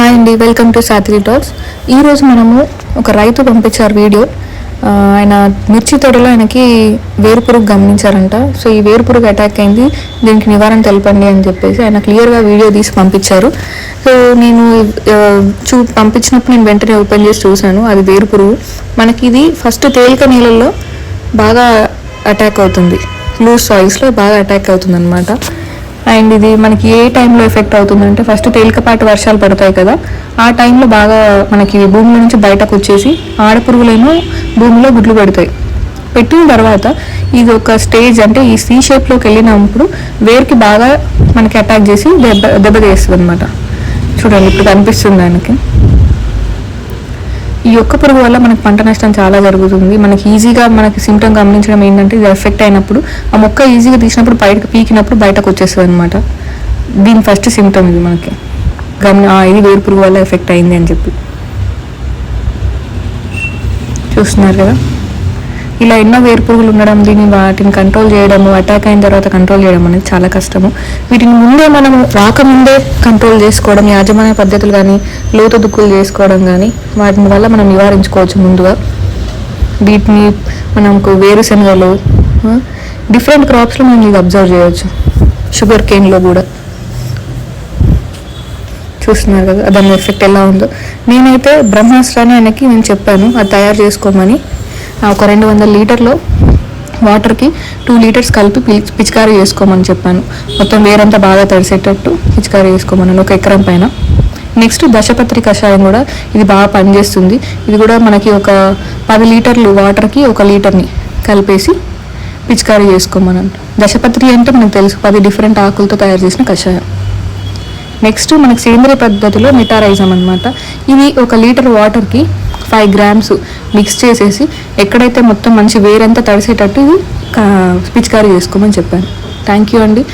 Hi అండి welcome to Sartre talks ఈరోజు మనము ఒక రైతు పంపించారు వీడియో. ఆయన మిర్చి తోటలో ఆయనకి వేరుపురుగు గమనించారంట. సో ఈ వేరుపురుగు అటాక్ అయింది. దీనికి నివారణ తెలపండి అని చెప్పేసి ఆయన క్లియర్గా వీడియో తీసి పంపించారు. సో నేను చూ పంపించినప్పుడు నేను వెంటనే ఓపెన్ చేసి చూశాను. అది వేరుపురుగు మనకి ఇది ఫస్ట్ తేలిక నీళ్ళల్లో బాగా అటాక్ అవుతుంది. లూజ్ సాయిల్స్లో బాగా అటాక్ అవుతుంది అనమాట అండ్ ఇది మనకి ఏ టైంలో ఎఫెక్ట్ అవుతుందంటే ఫస్ట్ తేలికపాటి వర్షాలు పడతాయి కదా. ఆ టైంలో బాగా మనకి భూమిలో నుంచి బయటకు వచ్చేసి ఆడపురుగులేమో భూమిలో గుడ్లు పెడతాయి. పెట్టిన తర్వాత ఇది ఒక స్టేజ్ అంటే ఈ సీ షేప్లోకి వెళ్ళినప్పుడు వేర్కి బాగా మనకి అటాక్ చేసి దెబ్బ దెబ్బ తీస్తుంది అనమాట చూడండి ఇప్పుడు కనిపిస్తుంది దానికి ఈ ఒక్క పురుగు వల్ల మనకి పంట నష్టం చాలా జరుగుతుంది. మనకి ఈజీగా మనకి సిమ్టమ్ గమనించడం ఏంటంటే ఇది ఎఫెక్ట్ అయినప్పుడు ఆ మొక్క ఈజీగా తీసినప్పుడు బయటకు పీకినప్పుడు బయటకు వచ్చేస్తుంది అనమాట దీని ఫస్ట్ సిమ్టమ్ ఇది మనకి. గమని ఇది వేరు పురుగు వల్ల ఎఫెక్ట్ అయింది అని చెప్పి. చూస్తున్నారు కదా? ఇలా ఎన్నో వేరుపురుగులు ఉండడం దీన్ని వాటిని కంట్రోల్ చేయడము అటాక్ అయిన తర్వాత కంట్రోల్ చేయడం అనేది చాలా కష్టము. వీటిని ముందే మనం రాకముందే కంట్రోల్ చేసుకోవడం యాజమాన్య పద్ధతులు కానీ లోతు దుక్కులు చేసుకోవడం కానీ వాటిని వల్ల మనం నివారించుకోవచ్చు ముందుగా. వీటిని మనకు వేరుశనగలు డిఫరెంట్ క్రాప్స్లో మనం ఇది అబ్జర్వ్ చేయవచ్చు. షుగర్ కేన్లో కూడా. చూస్తున్నారు కదా దాని ఎఫెక్ట్ ఎలా ఉందో. నేనైతే బ్రహ్మాస్త్రాన్ని ఆయనకి నేను చెప్పాను అది తయారు చేసుకోమని. ఒక రెండు వందల లీటర్లో వాటర్కి టూ లీటర్స్ కలిపి పిచ్- పిచికారీ చేసుకోమని చెప్పాను. మొత్తం వేరంతా బాగా తడిసేటట్టు పిచికారీ చేసుకోమన్నాను ఒక ఎకరం పైన. నెక్స్ట్ దశపత్రి కషాయం కూడా ఇది బాగా పనిచేస్తుంది. ఇది కూడా మనకి ఒక పది లీటర్లు వాటర్కి ఒక లీటర్ని కలిపేసి పిచికారీ చేసుకోమన్నాను. దశపత్రి అంటే మనకు తెలుసు పది డిఫరెంట్ ఆకులతో తయారు చేసిన కషాయం. నెక్స్ట్ మనకు సేంద్రియ పద్ధతిలో మిటారైజం అనమాట ఇది ఒక లీటర్ వాటర్కి ఫైవ్ గ్రామ్స్ మిక్స్ చేసేసి ఎక్కడైతే మొత్తం మంచి వేరంతా తడిసేటట్టు ఇది పిచికారీ చేసుకోమని చెప్పాను థ్యాంక్ యూ అండి.